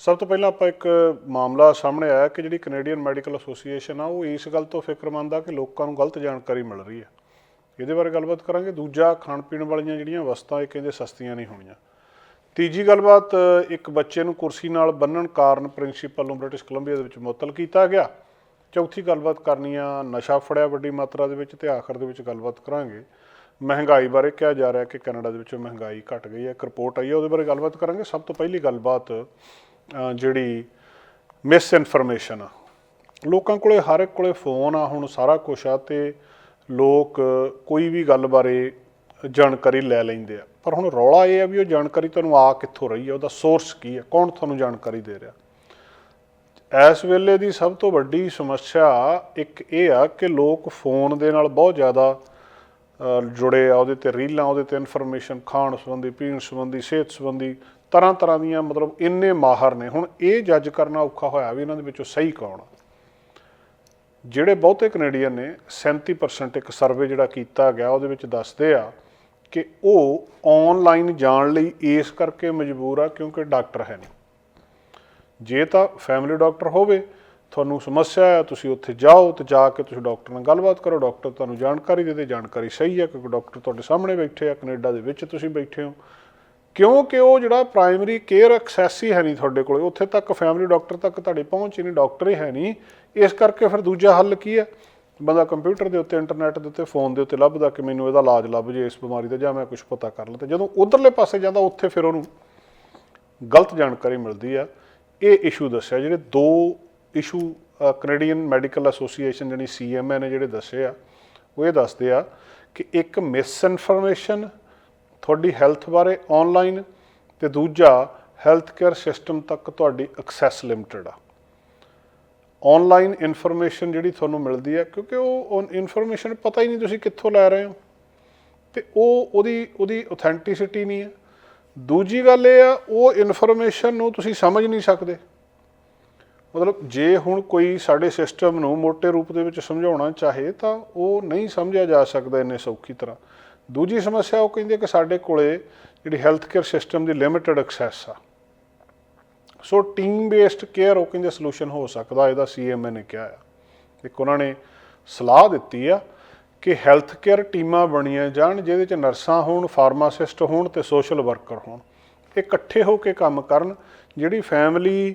ਸਭ ਤੋਂ ਪਹਿਲਾਂ ਆਪਾਂ ਇੱਕ ਮਾਮਲਾ ਸਾਹਮਣੇ ਆਇਆ ਕਿ ਜਿਹੜੀ ਕੈਨੇਡੀਅਨ ਮੈਡੀਕਲ ਐਸੋਸੀਏਸ਼ਨ ਆ, ਉਹ ਇਸ ਗੱਲ ਤੋਂ ਫਿਕਰਮੰਦ ਆ ਕਿ ਲੋਕਾਂ ਨੂੰ ਗਲਤ ਜਾਣਕਾਰੀ ਮਿਲ ਰਹੀ ਹੈ। ਇਹਦੇ ਬਾਰੇ ਗੱਲਬਾਤ ਕਰਾਂਗੇ। ਦੂਜਾ, ਖਾਣ ਪੀਣ ਵਾਲੀਆਂ ਜਿਹੜੀਆਂ ਵਸਤਾਂ, ਇਹ ਕਹਿੰਦੇ ਸਸਤੀਆਂ ਨਹੀਂ ਹੋਣੀਆਂ। ਤੀਜੀ ਗੱਲਬਾਤ, ਇੱਕ ਬੱਚੇ ਨੂੰ ਕੁਰਸੀ ਨਾਲ ਬੰਨਣ ਕਾਰਨ ਪ੍ਰਿੰਸੀਪਲ ਨੂੰ ਬ੍ਰਿਟਿਸ਼ ਕੋਲੰਬੀਆ ਦੇ ਵਿੱਚ ਮੁਅੱਤਲ ਕੀਤਾ ਗਿਆ। ਚੌਥੀ ਗੱਲਬਾਤ ਕਰਨੀ ਆ, ਨਸ਼ਾ ਫੜਿਆ ਵੱਡੀ ਮਾਤਰਾ ਦੇ ਵਿੱਚ ਤੇ ਆਖਰ ਦੇ ਵਿੱਚ ਗੱਲਬਾਤ ਕਰਾਂਗੇ। ਮਹਿੰਗਾਈ ਬਾਰੇ ਕਿਹਾ ਜਾ ਰਿਹਾ ਕਿ ਕੈਨੇਡਾ ਦੇ ਵਿੱਚ ਮਹਿੰਗਾਈ ਘਟ ਗਈ ਹੈ। ਇੱਕ ਰਿਪੋਰਟ ਆਈ ਹੈ ਉਹਦੇ ਬਾਰੇ ਗੱਲਬਾਤ ਕਰਾਂਗੇ। ਸਭ ਤੋਂ ਪਹਿਲੀ ਗੱਲਬਾਤ ਜਿਹੜੀ ਮਿਸ ਇਨਫੋਰਮੇਸ਼ਨ ਆ। ਲੋਕਾਂ ਕੋਲੇ ਹਰ ਇੱਕ ਕੋਲੇ ਫੋਨ ਆ, ਹੁਣ ਸਾਰਾ ਕੁਝ ਆ ਤੇ ਲੋਕ ਕੋਈ ਵੀ ਗੱਲ ਬਾਰੇ ਜਾਣਕਾਰੀ ਲੈ ਲੈਂਦੇ ਆ। ਪਰ ਹੁਣ ਰੌਲਾ ਇਹ ਆ ਵੀ ਉਹ ਜਾਣਕਾਰੀ ਤੁਹਾਨੂੰ ਆ ਕਿੱਥੋਂ ਰਹੀ ਆ, ਉਹਦਾ ਸੋਰਸ ਕੀ ਹੈ ਕੌਣ ਤੁਹਾਨੂੰ ਜਾਣਕਾਰੀ ਦੇ ਰਿਹਾ? ਇਸ ਵੇਲੇ ਦੀ ਸਭ ਤੋਂ ਵੱਡੀ ਸਮੱਸਿਆ ਇੱਕ ਇਹ ਆ ਕਿ ਲੋਕ ਫੋਨ ਦੇ ਨਾਲ ਬਹੁਤ ਜ਼ਿਆਦਾ ਜੁੜੇ ਆ, ਉਹਦੇ ਤੇ ਰੀਲਾਂ, ਉਹਦੇ ਤੇ ਇਨਫੋਰਮੇਸ਼ਨ ਖਾਣ ਸੰਬੰਧੀ, ਪੀਣ ਸੰਬੰਧੀ, ਸਿਹਤ ਸੰਬੰਧੀ ਤਰ੍ਹਾਂ ਤਰ੍ਹਾਂ ਦੀਆਂ ਮਤਲਬ ਇੰਨੇ ਮਾਹਰ ਨੇ। ਹੁਣ ਇਹ ਜੱਜ ਕਰਨਾ ਔਖਾ ਹੋਇਆ ਵੀ ਇਹਨਾਂ ਦੇ ਵਿੱਚੋਂ ਸਹੀ ਕੌਣ ਆ? ਜਿਹੜੇ ਬਹੁਤੇ ਕੈਨੇਡੀਅਨ ਨੇ 37% ਇੱਕ ਸਰਵੇ ਜਿਹੜਾ ਕੀਤਾ ਗਿਆ, ਉਹਦੇ ਵਿੱਚ ਦੱਸਦੇ ਆ ਕਿ ਉਹ ਆਨਲਾਈਨ ਜਾਣ ਲਈ ਇਸ ਕਰਕੇ ਮਜਬੂਰ ਆ ਕਿਉਂਕਿ ਡਾਕਟਰ ਹੈ ਨਹੀਂ। ਜੇ ਤਾਂ ਫੈਮਿਲੀ ਡਾਕਟਰ ਹੋਵੇ, ਤੁਹਾਨੂੰ ਸਮੱਸਿਆ ਹੈ ਤੁਸੀਂ ਉੱਥੇ ਜਾਓ ਤੇ ਜਾ ਕੇ ਤੁਸੀਂ ਡਾਕਟਰ ਨਾਲ ਗੱਲਬਾਤ ਕਰੋ। ਡਾਕਟਰ ਤੁਹਾਨੂੰ ਜਾਣਕਾਰੀ ਦੇ ਦੇ, ਜਾਣਕਾਰੀ ਸਹੀ ਹੈ ਕਿਉਂਕਿ ਡਾਕਟਰ ਤੁਹਾਡੇ ਸਾਹਮਣੇ ਬੈਠੇ ਆ, ਕੈਨੇਡਾ ਦੇ ਵਿੱਚ ਤੁਸੀਂ ਬੈਠੇ ਹੋ। ਕਿਉਂਕਿ ਉਹ ਜਿਹੜਾ ਪ੍ਰਾਇਮਰੀ ਕੇਅਰ ਐਕਸੈਸ ਹੀ ਹੈ ਨਹੀਂ ਤੁਹਾਡੇ ਕੋਲ, ਉੱਥੇ ਤੱਕ ਫੈਮਿਲੀ ਡਾਕਟਰ ਤੱਕ ਤੁਹਾਡੀ ਪਹੁੰਚ ਹੀ ਨਹੀਂ ਡਾਕਟਰ ਹੀ ਹੈ ਨਹੀਂ। ਇਸ ਕਰਕੇ ਫਿਰ ਦੂਜਾ ਹੱਲ ਕੀ ਹੈ? ਬੰਦਾ ਕੰਪਿਊਟਰ ਦੇ ਉੱਤੇ ਇੰਟਰਨੈਟ ਦੇ ਉੱਤੇ ਫੋਨ ਦੇ ਉੱਤੇ ਲੱਭਦਾ ਕਿ ਮੈਨੂੰ ਇਹਦਾ ਇਲਾਜ ਲੱਭ ਜੇ ਇਸ ਬਿਮਾਰੀ ਦਾ ਜਾਂ ਮੈਂ ਕੁਝ ਪਤਾ ਕਰ ਲਾਂ। ਤੇ ਜਦੋਂ ਉਧਰਲੇ ਪਾਸੇ ਜਾਂਦਾ, ਉੱਥੇ ਫਿਰ ਉਹਨੂੰ ਗਲਤ ਜਾਣਕਾਰੀ ਮਿਲਦੀ ਆ। ਇਹ ਇਸ਼ੂ ਦੱਸਿਆ, ਜਿਹੜੇ ਦੋ ਇਸ਼ੂ ਕੈਨੇਡੀਅਨ ਮੈਡੀਕਲ ਐਸੋਸੀਏਸ਼ਨ ਜਿਹੜੀ ਸੀਐਮਏ ਨੇ ਜਿਹੜੇ ਦੱਸੇ ਆ, ਉਹ ਇਹ ਦੱਸਦੇ ਆ ਕਿ ਇੱਕ ਮਿਸ ਇਨਫੋਰਮੇਸ਼ਨ ਤੁਹਾਡੀ ਹੈਲਥ ਬਾਰੇ ਆਨਲਾਈਨ ਤੇ ਦੂਜਾ ਹੈਲਥ ਕੇਅਰ ਸਿਸਟਮ ਤੱਕ ਤੁਹਾਡੀ ਐਕਸੈਸ ਲਿਮਟਿਡ ਆ। ਆਨਲਾਈਨ ਇਨਫੋਰਮੇਸ਼ਨ ਜਿਹੜੀ ਤੁਹਾਨੂੰ ਮਿਲਦੀ ਹੈ ਕਿਉਂਕਿ ਉਹ ਇਨਫੋਰਮੇਸ਼ਨ ਪਤਾ ਹੀ ਨਹੀਂ ਤੁਸੀਂ ਕਿੱਥੋਂ ਲੈ ਰਹੇ ਹੋ। ਤੇ ਉਹ ਉਹਦੀ ਉਹਦੀ ਆਥੈਂਟਿਸਿਟੀ ਨਹੀਂ ਹੈ ਦੂਜੀ ਗੱਲ ਇਹ ਆ, ਉਹ ਇਨਫੋਰਮੇਸ਼ਨ ਨੂੰ ਤੁਸੀਂ ਸਮਝ ਨਹੀਂ ਸਕਦੇ। ਮਤਲਬ ਜੇ ਹੁਣ ਕੋਈ ਸਾਡੇ ਸਿਸਟਮ ਨੂੰ ਮੋٹے ਰੂਪ ਦੇ ਵਿੱਚ ਸਮਝਾਉਣਾ ਚਾਹੇ ਤਾਂ ਉਹ ਨਹੀਂ ਸਮਝਿਆ ਜਾ ਸਕਦਾ ਇੰਨੇ ਸੌਖੀ ਤਰ੍ਹਾਂ। ਦੂਜੀ ਸਮੱਸਿਆ ਉਹ ਕਹਿੰਦੇ ਕਿ ਸਾਡੇ ਕੋਲੇ ਜਿਹੜੀ ਹੈਲਥ ਕੇਅਰ ਸਿਸਟਮ ਦੀ ਲਿਮਿਟਡ ਐਕਸੈਸ ਆ। ਸੋ ਟੀਮ ਬੇਸਡ ਕੇਅਰ ਉਹ ਕਹਿੰਦੇ ਸੋਲੂਸ਼ਨ ਹੋ ਸਕਦਾ, ਇਹਦਾ ਸੀਐਮਏ ਨੇ ਕਿਹਾ ਆ। ਇੱਕ ਉਹਨਾਂ ਨੇ ਸਲਾਹ ਦਿੱਤੀ ਆ ਕਿ ਹੈਲਥ ਕੇਅਰ ਟੀਮਾਂ ਬਣੀਆਂ ਜਾਣ, ਜਿਹਦੇ ਚ ਨਰਸਾਂ ਹੋਣ ਫਾਰਮਾਸਿਸਟ ਹੋਣ ਤੇ ਸੋਸ਼ਲ ਵਰਕਰ ਹੋਣ। ਇਹ ਇਕੱਠੇ ਹੋ ਕੇ ਕੰਮ ਕਰਨ, ਜਿਹੜੀ ਫੈਮਿਲੀ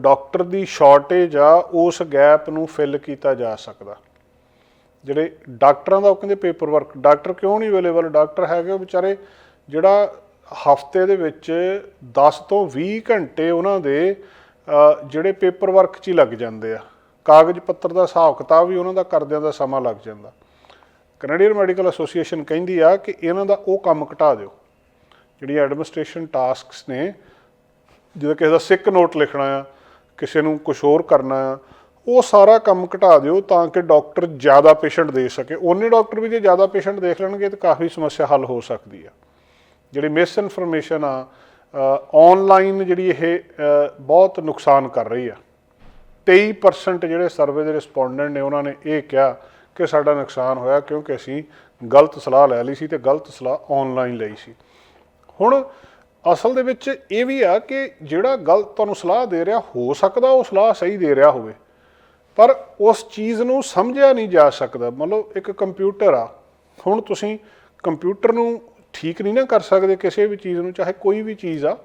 ਡਾਕਟਰ ਦੀ ਸ਼ਾਰਟੇਜ ਆ, ਉਸ ਗੈਪ ਨੂੰ ਫਿਲ ਕੀਤਾ ਜਾ ਸਕਦਾ। ਜਿਹੜੇ ਡਾਕਟਰਾਂ ਦਾ ਉਹ ਕਹਿੰਦੇ ਪੇਪਰ ਵਰਕ ਡਾਕਟਰ ਕਿਉਂ ਨਹੀਂ ਅਵੇਲੇਬਲ ਡਾਕਟਰ ਹੈਗੇ ਉਹ ਵਿਚਾਰੇ ਜਿਹੜਾ ਹਫ਼ਤੇ ਦੇ ਵਿੱਚ 10 ਤੋਂ 20 ਘੰਟੇ ਉਹਨਾਂ ਦੇ ਜਿਹੜੇ ਪੇਪਰ ਵਰਕ 'ਚ ਹੀ ਲੱਗ ਜਾਂਦੇ ਆ। ਕਾਗਜ਼ ਪੱਤਰ ਦਾ ਹਿਸਾਬ ਕਿਤਾਬ ਵੀ ਉਹਨਾਂ ਦਾ ਕਰਦਿਆਂ ਦਾ ਸਮਾਂ ਲੱਗ ਜਾਂਦਾ। ਕੈਨੇਡੀਅਨ ਮੈਡੀਕਲ ਐਸੋਸੀਏਸ਼ਨ ਕਹਿੰਦੀ ਆ ਕਿ ਇਹਨਾਂ ਦਾ ਉਹ ਕੰਮ ਘਟਾ ਦਿਓ। ਜਿਹੜੀਆਂ ਐਡਮਿਨਿਸਟ੍ਰੇਸ਼ਨ ਟਾਸਕਸ ਨੇ ਜਦੋਂ ਕਿਸੇ ਦਾ ਸਿੱਕ ਨੋਟ ਲਿਖਣਾ ਆ, ਕਿਸੇ ਨੂੰ ਕੁਝ ਹੋਰ ਕਰਨਾ ਆ ਉਹ ਸਾਰਾ ਕੰਮ ਘਟਾ ਦਿਓ ਤਾਂ ਕਿ ਡਾਕਟਰ ਜ਼ਿਆਦਾ ਪੇਸ਼ੈਂਟ ਦੇ ਸਕੇ। ਉਹਨੇ ਡਾਕਟਰ ਵੀ ਜੇ ਜ਼ਿਆਦਾ ਪੇਸ਼ੈਂਟ ਦੇਖ ਲੈਣਗੇ ਤਾਂ ਕਾਫੀ ਸਮੱਸਿਆ ਹੱਲ ਹੋ ਸਕਦੀ ਆ। ਜਿਹੜੀ ਮਿਸ ਇਨਫੋਰਮੇਸ਼ਨ ਆ ਆਨਲਾਈਨ ਜਿਹੜੀ ਇਹ ਬਹੁਤ ਨੁਕਸਾਨ ਕਰ ਰਹੀ ਆ। 23% ਜਿਹੜੇ ਸਰਵੇ ਦੇ ਰਿਸਪੋਂਡੈਂਟ ਨੇ, ਉਹਨਾਂ ਨੇ ਇਹ ਕਿਹਾ ਕਿ ਸਾਡਾ ਨੁਕਸਾਨ ਹੋਇਆ ਕਿਉਂਕਿ ਅਸੀਂ ਗਲਤ ਸਲਾਹ ਲੈ ਲਈ ਸੀ ਤੇ ਗਲਤ ਸਲਾਹ ਆਨਲਾਈਨ ਲਈ ਸੀ। ਹੁਣ ਅਸਲ ਦੇ ਵਿੱਚ ਇਹ ਵੀ ਆ ਕਿ ਜਿਹੜਾ ਗਲਤ ਤੁਹਾਨੂੰ ਸਲਾਹ ਦੇ ਰਿਹਾ, ਹੋ ਸਕਦਾ ਉਹ ਸਲਾਹ ਸਹੀ ਦੇ ਰਿਹਾ ਹੋਵੇ। ਪਰ ਉਸ ਚੀਜ਼ ਨੂੰ ਸਮਝਿਆ ਨਹੀਂ ਜਾ ਸਕਦਾ। ਮਤਲਬ ਇੱਕ ਕੰਪਿਊਟਰ ਆ। ਹੁਣ ਤੁਸੀਂ ਕੰਪਿਊਟਰ ਨੂੰ ਠੀਕ ਨਹੀਂ ਨਾ ਕਰ ਸਕਦੇ ਕਿਸੇ ਵੀ ਚੀਜ਼ ਨੂੰ, ਚਾਹੇ ਕੋਈ ਵੀ ਚੀਜ਼ ਆ,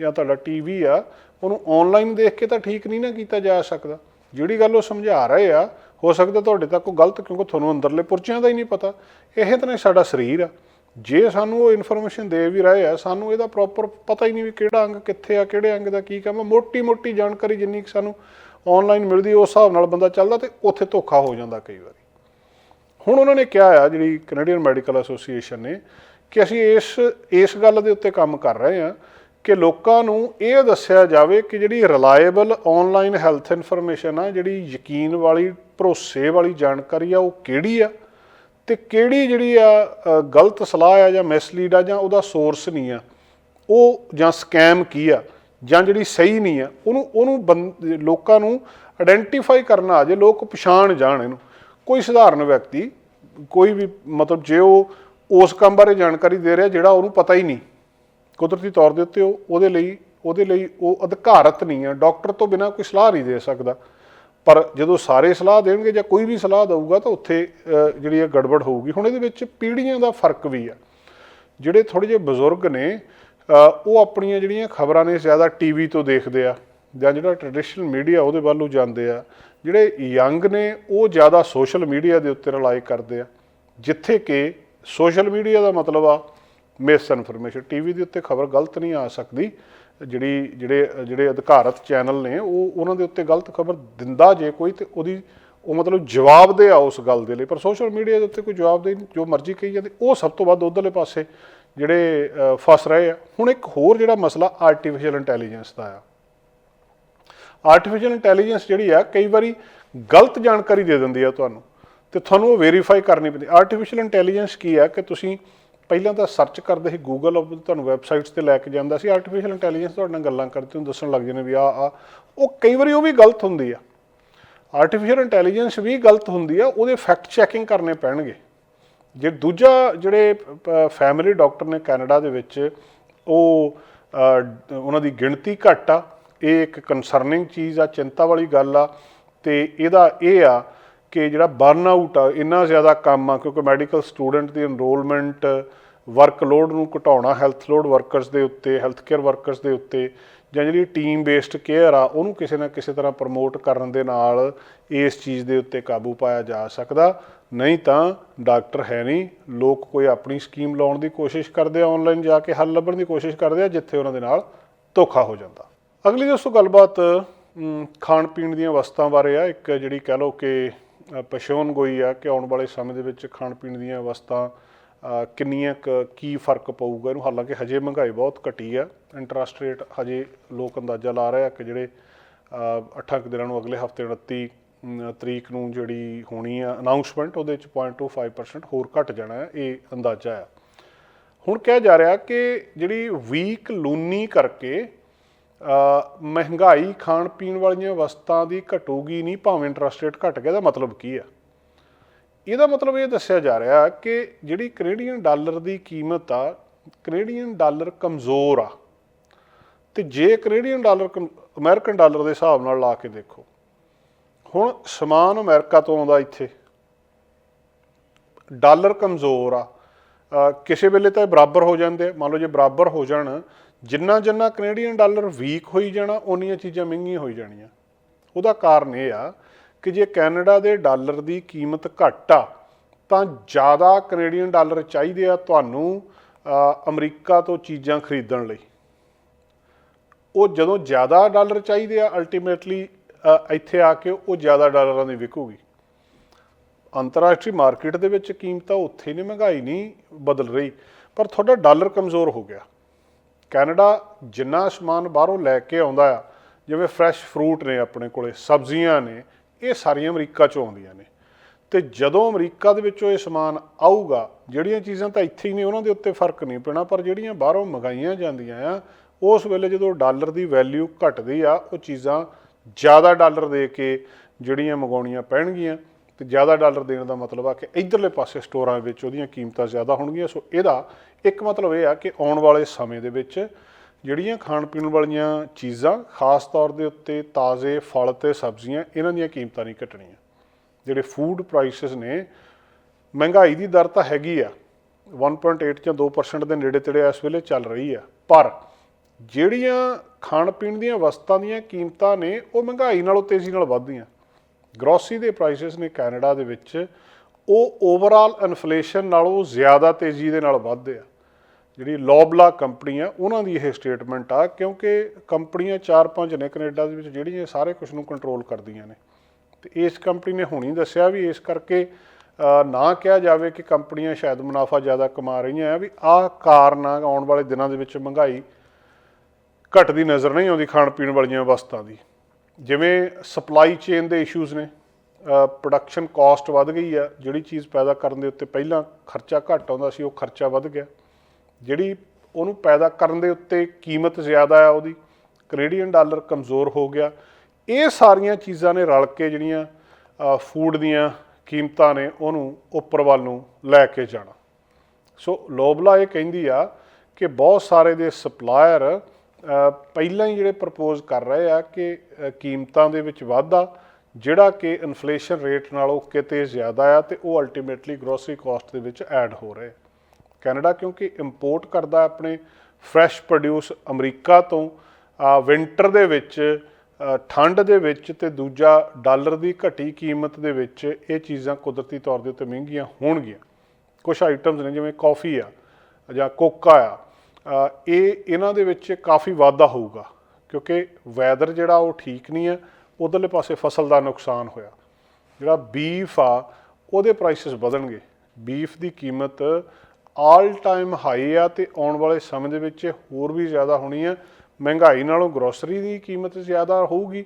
ਜਾਂ ਤੁਹਾਡਾ ਟੀਵੀ ਆ, ਉਹਨੂੰ ਆਨਲਾਈਨ ਦੇਖ ਕੇ ਤਾਂ ਠੀਕ ਨਹੀਂ ਨਾ ਕੀਤਾ ਜਾ ਸਕਦਾ। ਜਿਹੜੀ ਗੱਲ ਉਹ ਸਮਝਾ ਰਹੇ ਆ, ਹੋ ਸਕਦਾ ਤੁਹਾਡੇ ਤੱਕ ਉਹ ਗਲਤ, ਕਿਉਂਕਿ ਤੁਹਾਨੂੰ ਅੰਦਰਲੇ ਪੁਰਚਿਆਂ ਦਾ ਹੀ ਨਹੀਂ ਪਤਾ। ਇਹ ਤਾਂ ਨਹੀਂ ਸਾਡਾ ਸਰੀਰ ਆ। ਜੇ ਸਾਨੂੰ ਉਹ ਇਨਫੋਰਮੇਸ਼ਨ ਦੇ ਵੀ ਰਹੇ ਆ, ਸਾਨੂੰ ਇਹਦਾ ਪ੍ਰੋਪਰ ਪਤਾ ਹੀ ਨਹੀਂ ਵੀ ਕਿਹੜਾ ਅੰਗ ਕਿੱਥੇ ਆ, ਕਿਹੜੇ ਅੰਗ ਦਾ ਕੀ ਕੰਮ ਮੋਟੀ ਮੋਟੀ ਜਾਣਕਾਰੀ ਜਿੰਨੀ ਕੁ ਸਾਨੂੰ ਆਨਲਾਈਨ ਮਿਲਦੀ ਉਸ ਹਿਸਾਬ ਨਾਲ ਬੰਦਾ ਚੱਲਦਾ ਤੇ ਉੱਥੇ ਧੋਖਾ ਹੋ ਜਾਂਦਾ ਕਈ ਵਾਰੀ। ਹੁਣ ਉਹਨਾਂ ਨੇ ਕਿਹਾ ਆ, ਜਿਹੜੀ ਕੈਨੇਡੀਅਨ ਮੈਡੀਕਲ ਐਸੋਸੀਏਸ਼ਨ ਨੇ, ਕਿ ਅਸੀਂ ਇਸ ਇਸ ਗੱਲ ਦੇ ਉੱਤੇ ਕੰਮ ਕਰ ਰਹੇ ਹਾਂ ਕਿ ਲੋਕਾਂ ਨੂੰ ਇਹ ਦੱਸਿਆ ਜਾਵੇ ਕਿ ਜਿਹੜੀ ਰਿਲਾਇਬਲ ਆਨਲਾਈਨ ਹੈਲਥ ਇਨਫੋਰਮੇਸ਼ਨ ਆ, ਜਿਹੜੀ ਯਕੀਨ ਵਾਲੀ, ਭਰੋਸੇ ਵਾਲੀ ਜਾਣਕਾਰੀ ਆ, ਉਹ ਕਿਹੜੀ ਆ? ਤੇ ਕਿਹੜੀ ਜਿਹੜੀ ਆ ਗਲਤ ਸਲਾਹ ਆ ਜਾਂ ਮਿਸਲੀਡ ਆ ਜਾਂ ਉਹਦਾ ਸੋਰਸ ਨਹੀਂ ਆ? ਉਹ ਜਾਂ ਸਕੈਮ ਕੀ ਆ? ਜਾਂ ਜਿਹੜੀ ਸਹੀ ਨਹੀਂ ਆ, ਉਹਨੂੰ ਉਹਨੂੰ ਬੰ- ਲੋਕਾਂ ਨੂੰ ਆਇਡੈਂਟੀਫਾਈ ਕਰਨਾ ਆ ਜੇ ਲੋਕ ਪਛਾਣ ਜਾਣ ਇਹਨੂੰ। ਕੋਈ ਸਧਾਰਨ ਵਿਅਕਤੀ, ਕੋਈ ਵੀ, ਮਤਲਬ ਜੇ ਉਹ ਉਸ ਕੰਮ ਬਾਰੇ ਜਾਣਕਾਰੀ ਦੇ ਰਿਹਾ, ਜਿਹੜਾ ਉਹਨੂੰ ਪਤਾ ਹੀ ਨਹੀਂ, ਕੁਦਰਤੀ ਤੌਰ ਦੇ ਉੱਤੇ ਉਹ, ਉਹਦੇ ਲਈ ਉਹਦੇ ਲਈ ਉਹ ਅਧਿਕਾਰਤ ਨਹੀਂ ਹੈ ਡਾਕਟਰ ਤੋਂ ਬਿਨਾ ਕੋਈ ਸਲਾਹ ਨਹੀਂ ਦੇ ਸਕਦਾ। ਪਰ ਜਦੋਂ ਸਾਰੇ ਸਲਾਹ ਦੇਣਗੇ ਜਾਂ ਕੋਈ ਵੀ ਸਲਾਹ ਦਊਗਾ, ਤਾਂ ਉੱਥੇ ਜਿਹੜੀ ਇਹ ਗੜਬੜ ਹੋਊਗੀ। ਹੁਣ ਇਹਦੇ ਵਿੱਚ ਪੀੜ੍ਹੀਆਂ ਦਾ ਫ਼ਰਕ ਵੀ ਆ। ਜਿਹੜੇ ਥੋੜੇ ਜਿਹੇ ਬਜ਼ੁਰਗ ਨੇ ਉਹ ਆਪਣੀਆਂ ਜਿਹੜੀਆਂ ਖਬਰਾਂ ਨੇ ਜ਼ਿਆਦਾ ਟੀਵੀ ਤੋਂ ਦੇਖਦੇ ਆ ਜਾਂ ਜਿਹੜਾ ਟ੍ਰੈਡੀਸ਼ਨਲ ਮੀਡੀਆ ਉਹਦੇ ਵੱਲ ਨੂੰ ਜਾਂਦੇ ਆ, ਜਿਹੜੇ ਯੰਗ ਨੇ ਉਹ ਜ਼ਿਆਦਾ ਸੋਸ਼ਲ ਮੀਡੀਆ ਦੇ ਉੱਤੇ ਰਿਲਾਈ ਕਰਦੇ ਆ, ਜਿੱਥੇ ਕਿ ਸੋਸ਼ਲ ਮੀਡੀਆ ਦਾ ਮਤਲਬ ਆ ਮਿਸ ਇਨਫੋਰਮੇਸ਼ਨ ਟੀਵੀ ਦੇ ਉੱਤੇ ਖਬਰ ਗਲਤ ਨਹੀਂ ਆ ਸਕਦੀ, ਜਿਹੜੀ, ਜਿਹੜੇ ਜਿਹੜੇ ਅਧਿਕਾਰਤ ਚੈਨਲ ਨੇ ਉਹ ਉਹਨਾਂ ਦੇ ਉੱਤੇ ਗਲਤ ਖਬਰ ਦਿੰਦਾ ਜੇ ਕੋਈ ਤੇ ਉਹਦੀ, ਉਹ ਮਤਲਬ ਜਵਾਬ ਦੇ ਆ ਉਸ ਗੱਲ ਦੇ ਲਈ, ਪਰ ਸੋਸ਼ਲ ਮੀਡੀਆ ਦੇ ਉੱਤੇ ਕੋਈ ਜਵਾਬ ਦੇ ਜੋ ਮਰਜ਼ੀ ਕਹੀ ਜਾਂਦੀ, ਉਹ ਸਭ ਤੋਂ ਵੱਧ ਉਧਰਲੇ ਪਾਸੇ ਜਿਹੜੇ ਫਸ ਰਹੇ ਆ। ਹੁਣ ਇੱਕ ਹੋਰ ਜਿਹੜਾ ਮਸਲਾ ਆਰਟੀਫੀਸ਼ੀਅਲ ਇੰਟੈਲੀਜੈਂਸ ਦਾ ਆ। ਆਰਟੀਫੀਸ਼ੀਅਲ ਇੰਟੈਲੀਜੈਂਸ ਜਿਹੜੀ ਆ, ਕਈ ਵਾਰੀ ਗਲਤ ਜਾਣਕਾਰੀ ਦੇ ਦਿੰਦੀ ਆ ਤੁਹਾਨੂੰ ਤੇ ਤੁਹਾਨੂੰ ਉਹ ਵੈਰੀਫਾਈ ਕਰਨੀ ਪੈਂਦੀ। ਆਰਟੀਫੀਸ਼ੀਅਲ ਇੰਟੈਲੀਜੈਂਸ ਕੀ ਆ ਕਿ ਤੁਸੀਂ ਪਹਿਲਾਂ ਤਾਂ ਸਰਚ ਕਰਦੇ ਸੀ ਗੂਗਲ ਤੁਹਾਨੂੰ ਵੈਬਸਾਈਟਸ ਤੇ ਲੈ ਕੇ ਜਾਂਦਾ ਸੀ। ਆਰਟੀਫੀਸ਼ੀਅਲ ਇੰਟੈਲੀਜੈਂਸ ਤੁਹਾਡੇ ਨਾਲ ਗੱਲਾਂ ਕਰਦੇ ਤੁਹਾਨੂੰ ਦੱਸਣ ਲੱਗ ਜਾਂਦੇ ਵੀ ਆ ਆ ਉਹ ਕਈ ਵਾਰੀ ਉਹ ਵੀ ਗਲਤ ਹੁੰਦੀ ਆ। ਆਰਟੀਫੀਸ਼ੀਅਲ ਇੰਟੈਲੀਜੈਂਸ ਵੀ ਗਲਤ ਹੁੰਦੀ ਆ, ਉਹਦੇ ਫੈਕਟ ਚੈਕਿੰਗ ਕਰਨੇ ਪੈਣਗੇ। ਜੇ ਦੂਜਾ ਜਿਹੜੇ ਫੈਮਿਲੀ ਡਾਕਟਰ ਨੇ ਕੈਨੇਡਾ ਦੇ ਵਿੱਚ, ਉਹ ਉਹਨਾਂ ਦੀ ਗਿਣਤੀ ਘੱਟ ਆ, ਇਹ ਇੱਕ ਕਨਸਰਨਿੰਗ ਚੀਜ਼ ਆ, ਚਿੰਤਾ ਵਾਲੀ ਗੱਲ ਆ, ਤੇ ਇਹਦਾ ਇਹ ਆ ਕਿ ਜਿਹੜਾ ਬਰਨ ਆਊਟ ਆ, ਇੰਨਾ ਜ਼ਿਆਦਾ ਕੰਮ ਆ, ਕਿਉਂਕਿ ਮੈਡੀਕਲ ਸਟੂਡੈਂਟ ਦੀ ਐਨਰੋਲਮੈਂਟ ਵਰਕਲੋਡ ਨੂੰ ਘਟਾਉਣਾ ਹੈਲਥ ਲੋਡ ਵਰਕਰਸ ਦੇ ਉੱਤੇ ਹੈਲਥ ਕੇਅਰ ਵਰਕਰਸ ਦੇ ਉੱਤੇ, ਜਾਂ ਜਿਹੜੀ ਟੀਮ ਬੇਸਡ ਕੇਅਰ ਆ, ਉਹਨੂੰ ਕਿਸੇ ਨਾ ਕਿਸੇ ਤਰ੍ਹਾਂ ਪ੍ਰਮੋਟ ਕਰਨ ਦੇ ਨਾਲ ਇਸ ਚੀਜ਼ ਦੇ ਉੱਤੇ ਕਾਬੂ ਪਾਇਆ ਜਾ ਸਕਦਾ। ਨਹੀਂ ਤਾਂ ਡਾਕਟਰ ਹੈ ਨਹੀਂ। ਲੋਕ ਕੋਈ ਆਪਣੀ ਸਕੀਮ ਲਾਉਣ ਦੀ ਕੋਸ਼ਿਸ਼ ਕਰਦੇ ਆ ਆਨਲਾਈਨ ਜਾ ਕੇ ਹੱਲ ਲੱਭਣ ਦੀ ਕੋਸ਼ਿਸ਼ ਕਰਦੇ ਆ, ਜਿੱਥੇ ਉਹਨਾਂ ਦੇ ਨਾਲ ਧੋਖਾ ਹੋ ਜਾਂਦਾ। ਅਗਲੀ ਦੋਸਤੋ ਗੱਲਬਾਤ ਖਾਣ ਪੀਣ ਦੀਆਂ ਵਸਤਾਂ ਬਾਰੇ ਆ। ਇੱਕ ਜਿਹੜੀ ਕਹਿ ਲਓ ਕਿ ਪਛੋਣ ਗੋਈ ਆ ਕਿ ਆਉਣ ਵਾਲੇ ਸਮੇਂ ਦੇ ਵਿੱਚ ਖਾਣ ਪੀਣ ਦੀਆਂ ਵਸਤਾਂ ਕਿੰਨੀਆਂ ਕੁ, ਕੀ ਫ਼ਰਕ ਪਊਗਾ? ਇਹਨੂੰ ਹਾਲਾਂਕਿ ਹਜੇ ਮਹਿੰਗਾਈ ਬਹੁਤ ਘਟੀ ਆ। ਇੰਟਰਸਟ ਰੇਟ ਹਜੇ ਲੋਕ ਅੰਦਾਜ਼ਾ ਲਾ ਰਹੇ ਆ ਕਿ ਜਿਹੜੇ 8 ਕੁ ਦਿਨਾਂ ਨੂੰ ਅਗਲੇ ਹਫ਼ਤੇ 29 ਤਰੀਕ ਨੂੰ ਜਿਹੜੀ ਹੋਣੀ ਆ ਅਨਾਉਂਸਮੈਂਟ ਉਹਦੇ ਵਿੱਚ 0.25% ਹੋਰ ਘਟ ਜਾਣਾ ਹੈ, ਇਹ ਅੰਦਾਜ਼ਾ ਆ ਹੁਣ ਕਿਹਾ ਜਾ ਰਿਹਾ ਕਿ ਜਿਹੜੀ ਵੀਕ ਲੂਨੀ ਕਰਕੇ ਮਹਿੰਗਾਈ ਖਾਣ ਪੀਣ ਵਾਲੀਆਂ ਵਸਤਾਂ ਦੀ ਘਟੂਗੀ ਨਹੀਂ, ਭਾਵੇਂ ਇੰਟਰਸਟ ਰੇਟ ਘਟ ਗਿਆ ਦਾ ਮਤਲਬ ਕੀ ਆ? ਇਹਦਾ ਮਤਲਬ ਇਹ ਦੱਸਿਆ ਜਾ ਰਿਹਾ ਕਿ ਜਿਹੜੀ ਕੈਨੇਡੀਅਨ ਡਾਲਰ ਦੀ ਕੀਮਤ ਆ ਕੈਨੇਡੀਅਨ ਡਾਲਰ ਕਮਜ਼ੋਰ ਆ। ਤੇ ਜੇ ਕੈਨੇਡੀਅਨ ਡਾਲਰ ਕਮ- ਅਮਰੀਕਨ ਡਾਲਰ ਦੇ ਹਿਸਾਬ ਨਾਲ ਲਾ ਕੇ ਦੇਖੋ ਹੁਣ ਸਮਾਨ ਅਮਰੀਕਾ ਤੋਂ ਆਉਂਦਾ ਇੱਥੇ। ਡਾਲਰ ਕਮਜ਼ੋਰ ਆ। ਕਿਸੇ ਵੇਲੇ ਤਾਂ ਬਰਾਬਰ ਹੋ ਜਾਂਦੇ ਆ। ਮੰਨ ਲਓ ਜੇ ਬਰਾਬਰ ਹੋ ਜਾਣ, ਜਿੰਨਾ ਜਿੰਨਾ ਕੈਨੇਡੀਅਨ ਡਾਲਰ ਵੀਕ ਹੋਈ ਜਾਣਾ ਉਨੀਆਂ ਚੀਜ਼ਾਂ ਮਹਿੰਗੀਆਂ ਹੋਈ ਜਾਣੀਆਂ। ਉਹਦਾ ਕਾਰਨ ਇਹ ਆ ਕਿ ਜੇ ਕੈਨੇਡਾ ਦੇ ਡਾਲਰ ਦੀ ਕੀਮਤ ਘੱਟ ਆ, ਤਾਂ ਜ਼ਿਆਦਾ ਕੈਨੇਡੀਅਨ ਡਾਲਰ ਚਾਹੀਦੇ ਆ ਤੁਹਾਨੂੰ ਅਮਰੀਕਾ ਤੋਂ ਚੀਜ਼ਾਂ ਖਰੀਦਣ ਲਈ। ਉਹ ਜਦੋਂ ਜ਼ਿਆਦਾ ਡਾਲਰ ਚਾਹੀਦੇ ਆ ਅਲਟੀਮੇਟਲੀ ਇੱਥੇ ਆ ਕੇ ਉਹ ਜ਼ਿਆਦਾ ਡਾਲਰਾਂ ਦੀ ਵਿਕੂਗੀ। ਅੰਤਰਰਾਸ਼ਟਰੀ ਮਾਰਕੀਟ ਦੇ ਵਿੱਚ ਕੀਮਤਾਂ ਉੱਥੇ ਨਹੀਂ, ਮਹਿੰਗਾਈ ਨਹੀਂ ਬਦਲ ਰਹੀ, ਪਰ ਤੁਹਾਡਾ ਡਾਲਰ ਕਮਜ਼ੋਰ ਹੋ ਗਿਆ। ਕੈਨੇਡਾ ਜਿੰਨਾ ਸਮਾਨ ਬਾਹਰੋਂ ਲੈ ਕੇ ਆਉਂਦਾ ਆ, ਜਿਵੇਂ ਫਰੈਸ਼ ਫਰੂਟ ਨੇ ਆਪਣੇ ਕੋਲੇ, ਸਬਜ਼ੀਆਂ ਨੇ, ਇਹ ਸਾਰੀਆਂ ਅਮਰੀਕਾ ਚੋਂ ਆਉਂਦੀਆਂ ਨੇ। ਤੇ ਜਦੋਂ ਅਮਰੀਕਾ ਦੇ ਵਿੱਚੋਂ ਇਹ ਸਮਾਨ ਆਊਗਾ, ਜਿਹੜੀਆਂ ਚੀਜ਼ਾਂ ਤਾਂ ਇੱਥੇ ਹੀ ਨੇ, ਉਹਨਾਂ ਦੇ ਉੱਤੇ ਫ਼ਰਕ ਨਹੀਂ ਪੈਣਾ, ਪਰ ਜਿਹੜੀਆਂ ਬਾਹਰੋਂ ਮੰਗਾਈਆਂ ਜਾਂਦੀਆਂ ਆ, ਉਸ ਵੇਲੇ ਜਦੋਂ ਡਾਲਰ ਦੀ ਵੈਲਿਊ ਘਟਦੀ ਆ, ਉਹ ਚੀਜ਼ਾਂ ਜ਼ਿਆਦਾ ਡਾਲਰ ਦੇ ਕੇ ਜਿਹੜੀਆਂ ਮੰਗਾਉਣੀਆਂ ਪੈਣਗੀਆਂ ਤੇ ਜ਼ਿਆਦਾ ਡਾਲਰ ਦੇਣ ਦਾ ਮਤਲਬ ਆ ਕਿ ਇਧਰਲੇ ਪਾਸੇ ਸਟੋਰਾਂ ਵਿੱਚ ਉਹਦੀਆਂ ਕੀਮਤਾਂ ਜ਼ਿਆਦਾ ਹੋਣਗੀਆਂ। ਸੋ ਇਹਦਾ ਇੱਕ ਮਤਲਬ ਇਹ ਆ ਕਿ ਆਉਣ ਵਾਲੇ ਸਮੇਂ ਦੇ ਵਿੱਚ ਜਿਹੜੀਆਂ ਖਾਣ ਪੀਣ ਵਾਲੀਆਂ ਚੀਜ਼ਾਂ, ਖਾਸ ਤੌਰ ਦੇ ਉੱਤੇ ਤਾਜ਼ੇ ਫਲ ਤੇ ਸਬਜ਼ੀਆਂ, ਇਹਨਾਂ ਦੀਆਂ ਕੀਮਤਾਂ ਨਹੀਂ ਘਟਣੀਆਂ। ਜਿਹੜੇ ਫੂਡ ਪ੍ਰਾਈਸਸ ਨੇ, ਮਹਿੰਗਾਈ ਦੀ ਦਰ ਤਾਂ ਹੈਗੀ ਆ। 1.8 ਜਾਂ 2% ਦੇ ਨੇੜੇ ਤੇੜੇ ਇਸ ਵੇਲੇ ਚੱਲ ਰਹੀ ਆ। ਪਰ ਜਿਹੜੀਆਂ ਖਾਣ ਪੀਣ ਦੀਆਂ ਵਸਤਾਂ ਦੀਆਂ ਕੀਮਤਾਂ ਨੇ, ਉਹ ਮਹਿੰਗਾਈ ਨਾਲੋਂ ਤੇਜ਼ੀ ਨਾਲ ਵੱਧਦੀਆਂ। ਗਰੋਸਰੀ ਦੇ ਪ੍ਰਾਈਸਸ ਨੇ ਕੈਨੇਡਾ ਦੇ ਵਿੱਚ, ਉਹ ਓਵਰਆਲ ਇਨਫਲੇਸ਼ਨ ਨਾਲੋਂ ਜ਼ਿਆਦਾ ਤੇਜ਼ੀ ਦੇ ਨਾਲ ਵੱਧਦੇ ਆ। ਜਿਹੜੀ ਲੋਬਲਾ ਕੰਪਨੀਆਂ, ਉਹਨਾਂ ਦੀ ਇਹ ਸਟੇਟਮੈਂਟ ਆ, ਕਿਉਂਕਿ ਕੰਪਨੀਆਂ 4-5 ਨੇ ਕੈਨੇਡਾ ਦੇ ਵਿੱਚ, ਜਿਹੜੀਆਂ ਸਾਰੇ ਕੁਝ ਨੂੰ ਕੰਟਰੋਲ ਕਰਦੀਆਂ ਨੇ। ਤੇ ਇਸ ਕੰਪਨੀ ਨੇ ਹੁਣੀ ਦੱਸਿਆ ਵੀ ਇਸ ਕਰਕੇ ਨਾ ਕਿਹਾ ਜਾਵੇ ਕਿ ਕੰਪਨੀਆਂ ਸ਼ਾਇਦ ਮੁਨਾਫਾ ਜ਼ਿਆਦਾ ਕਮਾ ਰਹੀਆਂ ਆ, ਵੀ ਆਹ ਕਾਰਨ ਆ, ਆਉਣ ਵਾਲੇ ਦਿਨਾਂ ਦੇ ਵਿੱਚ ਮਹਿੰਗਾਈ ਘਟਦੀ ਨਜ਼ਰ ਨਹੀਂ ਆਉਂਦੀ ਖਾਣ ਪੀਣ ਵਾਲੀਆਂ ਵਸਤਾਂ ਦੀ। ਜਿਵੇਂ ਸਪਲਾਈ ਚੇਨ ਦੇ ਇਸ਼ੂਜ਼ ਨੇ ਪ੍ਰੋਡਕਸ਼ਨ ਕਾਸਟ ਵੱਧ ਗਈ ਆ, ਜਿਹੜੀ ਚੀਜ਼ ਪੈਦਾ ਕਰਨ ਦੇ ਉੱਤੇ ਪਹਿਲਾਂ ਖਰਚਾ ਘੱਟ ਆਉਂਦਾ ਸੀ, ਉਹ ਖਰਚਾ ਵੱਧ ਗਿਆ। ਜਿਹੜੀ ਉਹਨੂੰ ਪੈਦਾ ਕਰਨ ਦੇ ਉੱਤੇ ਕੀਮਤ ਜ਼ਿਆਦਾ ਆ ਉਹਦੀ ਕੈਨੇਡੀਅਨ ਡਾਲਰ ਕਮਜ਼ੋਰ ਹੋ ਗਿਆ। ਇਹ ਸਾਰੀਆਂ ਚੀਜ਼ਾਂ ਨੇ ਰਲ ਕੇ ਜਿਹੜੀਆਂ ਫੂਡ ਦੀਆਂ ਕੀਮਤਾਂ ਨੇ, ਉਹਨੂੰ ਉੱਪਰ ਵੱਲ ਨੂੰ ਲੈ ਕੇ ਜਾਣਾ। ਸੋ ਲੋਬਲਾ ਇਹ ਕਹਿੰਦੀ ਆ ਕਿ ਬਹੁਤ ਸਾਰੇ ਦੇ ਸਪਲਾਇਰ ਪਹਿਲਾਂ ਹੀ ਜਿਹੜੇ ਪ੍ਰਪੋਜ਼ ਕਰ ਰਹੇ ਆ ਕਿ ਕੀਮਤਾਂ ਦੇ ਵਿੱਚ ਵਾਧਾ, ਜਿਹੜਾ ਕਿ ਇਨਫਲੇਸ਼ਨ ਰੇਟ ਨਾਲੋਂ ਕਿਤੇ ਜ਼ਿਆਦਾ ਆ ਤੇ ਉਹ ਅਲਟੀਮੇਟਲੀ ਗਰੋਸਰੀ ਕਾਸਟ ਦੇ ਵਿੱਚ ਐਡ ਹੋ ਰਹੇ ਕੈਨੇਡਾ ਕਿਉਂਕਿ ਇੰਪੋਰਟ ਕਰਦਾ ਆਪਣੇ ਫਰੈਸ਼ ਪ੍ਰੋਡਿਊਸ ਅਮਰੀਕਾ ਤੋਂ ਵਿੰਟਰ ਦੇ ਵਿੱਚ ਠੰਡ ਦੇ ਵਿੱਚ ਤੇ ਦੂਜਾ ਡਾਲਰ ਦੀ ਘਟੀ ਕੀਮਤ ਦੇ ਵਿੱਚ ਇਹ ਚੀਜ਼ਾਂ ਕੁਦਰਤੀ ਤੌਰ ਦੇ ਉੱਤੇ ਮਹਿੰਗੀਆਂ ਹੋਣਗੀਆਂ। ਕੁਝ ਆਈਟਮਸ ਨੇ ਜਿਵੇਂ ਕਾਫੀ ਆ ਜਾਂ ਕੋਕਾ ਆ ਇਹ ਇਹਨਾਂ ਦੇ ਵਿੱਚ ਕਾਫੀ ਵਾਧਾ ਹੋਊਗਾ, ਕਿਉਂਕਿ ਵੈਦਰ ਜਿਹੜਾ ਉਹ ਠੀਕ ਨਹੀਂ ਹੈ, ਉਧਰਲੇ ਪਾਸੇ ਫਸਲ ਦਾ ਨੁਕਸਾਨ ਹੋਇਆ। ਜਿਹੜਾ ਬੀਫ ਆ, ਉਹਦੇ ਪ੍ਰਾਈਸਸ ਵਧਣਗੇ। ਬੀਫ ਦੀ ਕੀਮਤ ਆਲ ਟਾਈਮ ਹਾਈ ਆ ਤੇ ਆਉਣ ਵਾਲੇ ਸਮੇਂ ਦੇ ਵਿੱਚ ਹੋਰ ਵੀ ਜ਼ਿਆਦਾ ਹੋਣੀ ਆ। ਮਹਿੰਗਾਈ ਨਾਲੋਂ ਗਰੋਸਰੀ ਦੀ ਕੀਮਤ ਜ਼ਿਆਦਾ ਹੋਊਗੀ।